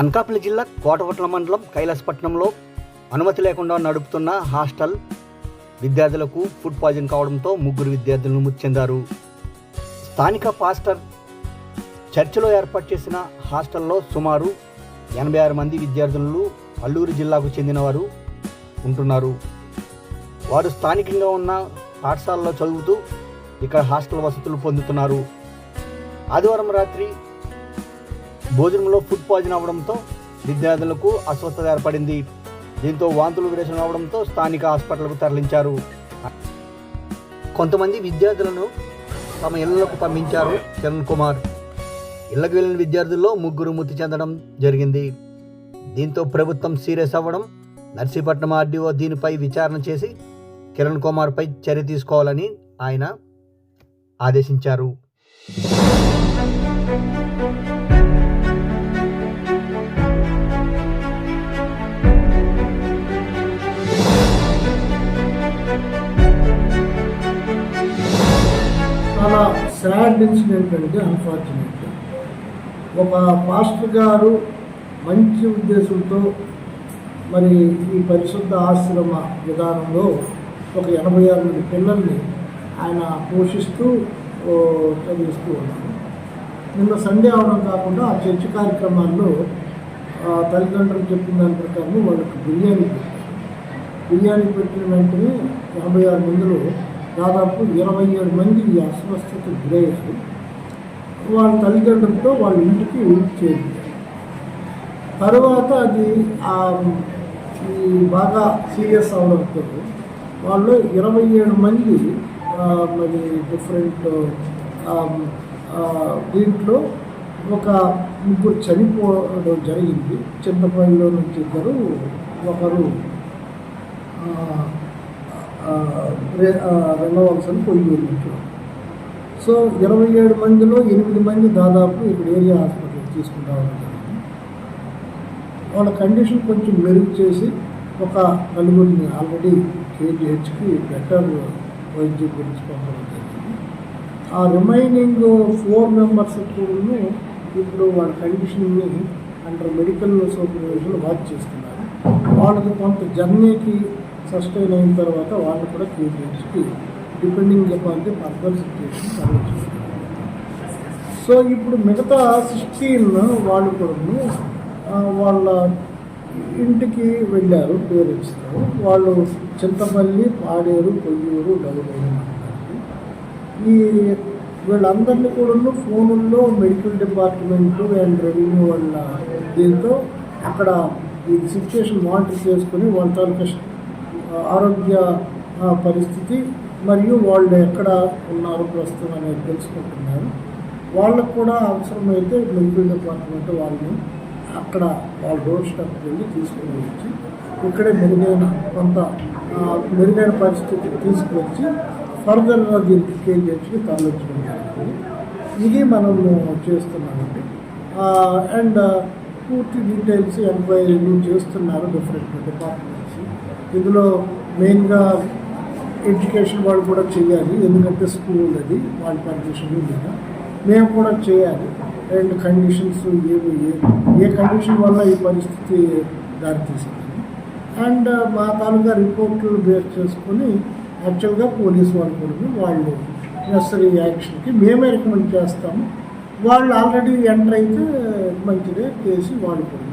అనకాపల్లి జిల్లా కోటగుట్ల మండలం కైలాసపట్నంలో అనుమతి లేకుండా నడుపుతున్న హాస్టల్ విద్యార్థులకు ఫుడ్ పాయిజన్ కావడంతో ముగ్గురు విద్యార్థులను మృతి చెందారు స్థానిక పాస్టర్ చర్చిలో ఏర్పాటు చేసిన హాస్టల్లో సుమారు ఎనభై ఆరు మంది విద్యార్థులు అల్లూరు జిల్లాకు చెందినవారు ఉంటున్నారు. వారు స్థానికంగా ఉన్న పాఠశాలలో చదువుతూ ఇక్కడ హాస్టల్ వసతులు పొందుతున్నారు. ఆదివారం రాత్రి భోజనంలో ఫుడ్ పాయిజన్ అవడంతో విద్యార్థులకు అస్వస్థత ఏర్పడింది. దీంతో వాంతులు విరేచన అవడంతో స్థానిక హాస్పిటల్కు తరలించారు. కొంతమంది విద్యార్థులను తమ ఇళ్ళకు పంపించారు కిరణ్ కుమార్. ఇళ్ళకు వెళ్ళిన విద్యార్థుల్లో ముగ్గురు మృతి చెందడం జరిగింది. దీంతో ప్రభుత్వం సీరియస్ అవ్వడం నర్సీపట్నం ఆర్డీఓ దీనిపై విచారణ చేసి కిరణ్ కుమార్పై చర్య తీసుకోవాలని ఆయన ఆదేశించారు. చాలా సాడ్ ఇన్సిడెంట్ అంటే అన్ఫార్చునేట్ ఒక పాస్టర్ గారు మంచి ఉద్దేశంతో మరి ఈ పరిశుద్ధ ఆశ్రమ విధానంలో ఒక ఎనభై ఆరు మంది పిల్లల్ని ఆయన పోషిస్తూ చదివిస్తూ ఉన్నారు. నిన్న సండే అవడం కాకుండా ఆ చర్చ్ కార్యక్రమాల్లో తల్లిదండ్రులు చెప్పిన దాని ప్రకారం వాళ్ళకి బిర్యానీ పెట్టారు. బిర్యానీ పెట్టిన వెంటనే యాభై ఆరు మందిలో దాదాపు ఇరవై ఏడు మంది ఈ అస్వస్థతకు గురయ్యారు. వాళ్ళ తల్లిదండ్రులతో వాళ్ళ ఇంటికి చేరింది తర్వాత అది బాగా సీరియస్ అవడంతో వాళ్ళు ఇరవై ఏడు మంది మరి డిఫరెంట్ దీంట్లో ఒక ముగ్గురు చనిపోవడం జరిగింది. చింతపల్లిలో నుంచి ఇద్దరు ఒకరు రెండవ అంశం పొయ్యి వెళ్ళినట్లు సో ఇరవై ఏడు మందిలో ఎనిమిది మంది దాదాపు ఇక్కడ ఏరియా హాస్పిటల్ తీసుకుంటామని వాళ్ళ కండిషన్ కొంచెం మెరుగు చేసి ఒక నలుగురిని ఆల్రెడీ కేజీహెచ్కి బెటర్ వైద్యం గురించి పంపడం జరిగింది. ఆ రిమైనింగ్ ఫోర్ మెంబర్స్ కూడా ఇప్పుడు వాళ్ళ కండిషన్ని అండర్ మెడికల్ సూపర్విజన్ వాచ్ చేస్తున్నారు. వాళ్ళకి కొంత జర్నీకి సస్టైన్ అయిన తర్వాత వాళ్ళు కూడా కేజీహెచ్కి depending upon the further situation so ఇప్పుడు మిగతా సిక్స్టీన్ వాళ్ళు కూడా వాళ్ళ ఇంటికి వెళ్ళారు పేరెంట్స్తో వాళ్ళు చింతపల్లి పాడేరు కొయ్యూరు డబ్బులు ఈ వీళ్ళందరినీ కూడా ఫోనుల్లో మెడికల్ డిపార్ట్మెంట్ అండ్ రెవెన్యూ వాళ్ళ దీంతో అక్కడ ఈ సిచ్యువేషన్ మానిటర్ చేసుకుని వాళ్ళ తాలూకా ఆరోగ్య పరిస్థితి మరియు వాళ్ళు ఎక్కడ ఉన్నారు ప్రస్తుతం అనేది తెలుసుకుంటున్నారు వాళ్ళకు కూడా అవసరమైతే మెడికల్ డిపార్ట్మెంట్ వాళ్ళని అక్కడ వాళ్ళ రోడ్ స్టాప్కి వెళ్ళి తీసుకుని వచ్చి ఇక్కడే మెరుగైన కొంత మెరుగైన పరిస్థితికి తీసుకువచ్చి ఫర్దర్గా దీనికి కేజీహెచ్కి తరలించడం జరుగుతుంది. ఇది మనము చేస్తున్నామండి. అండ్ పూర్తి డీటెయిల్స్ ఎంక్వైరీలు చేస్తున్నారు డిఫరెంట్ డిపార్ట్మెంట్ ఇందులో మెయిన్గా ఎడ్యుకేషన్ వాళ్ళు కూడా చేయాలి ఎందుకంటే స్కూల్ అది వాళ్ళ పర్మిషన్ లేదా మేము కూడా చేయాలి. అండ్ కండిషన్స్ ఏమి ఏ- ఏ కండిషన్ వల్ల ఈ పరిస్థితి దారితీసింది అండ్ uh, మా తాలూకా రిపోర్ట్లు బేస్ చేసుకొని యాక్చువల్గా పోలీస్ వాళ్ళు కూడా వాళ్ళు నెసరీ యాక్షన్కి మేమే రికమెండ్ చేస్తాము. వాళ్ళు ఆల్రెడీ ఎంటర్ అయితే మంచిదే కేసు వాళ్ళు కూడా